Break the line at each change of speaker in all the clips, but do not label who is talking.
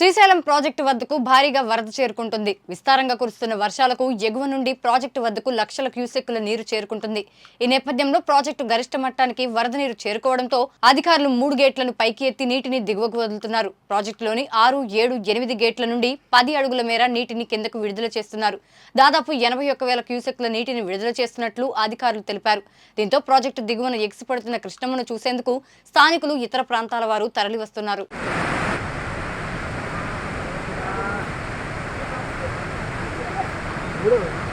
Srisailam project వద్దకు భారీగా వరద చేరుకుంటుంది. విస్తారంగా కురుస్తున్న వర్షాలకు ఎగువ నుండి ప్రాజెక్టు వద్దకు లక్షల క్యూసెక్కుల నీరు చేరుకుంటుంది. ఈ నేపథ్యంలో ప్రాజెక్టు గరిష్ట మట్టానికి వరద నీరు చేరుకోవడంతో అధికారులు మూడు గేట్లను పైకి ఎత్తి నీటిని దిగువకు వదులుతున్నారు. ప్రాజెక్టులోని ఆరు ఏడు ఎనిమిది గేట్ల నుండి పది అడుగుల మేర నీటిని కిందకు విడుదల చేస్తున్నారు. దాదాపు ఎనభై ఒక్క వేల క్యూసెక్ల నీటిని విడుదల చేస్తున్నట్లు అధికారులు తెలిపారు. దీంతో ప్రాజెక్టు దిగువన ఎగిసిపడుతున్న కృష్ణమ్మను చూసేందుకు స్థానికులు ఇతర ప్రాంతాల వారు తరలివస్తున్నారు.
बरोबर.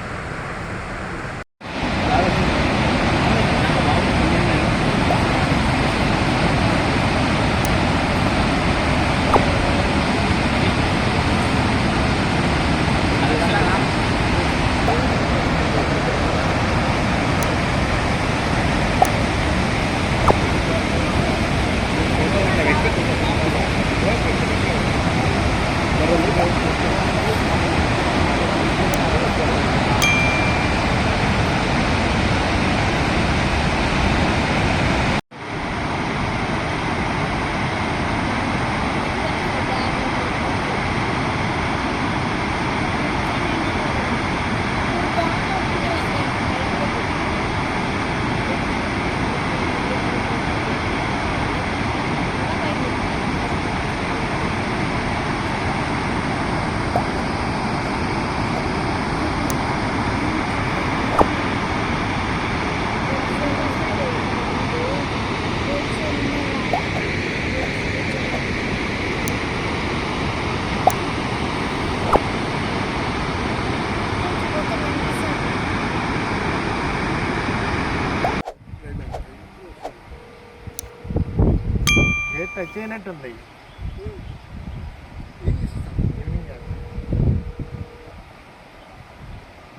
టచ్ అయినట్టుంది.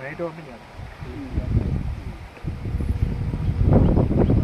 నైట్ ఓపెన్ కాదు.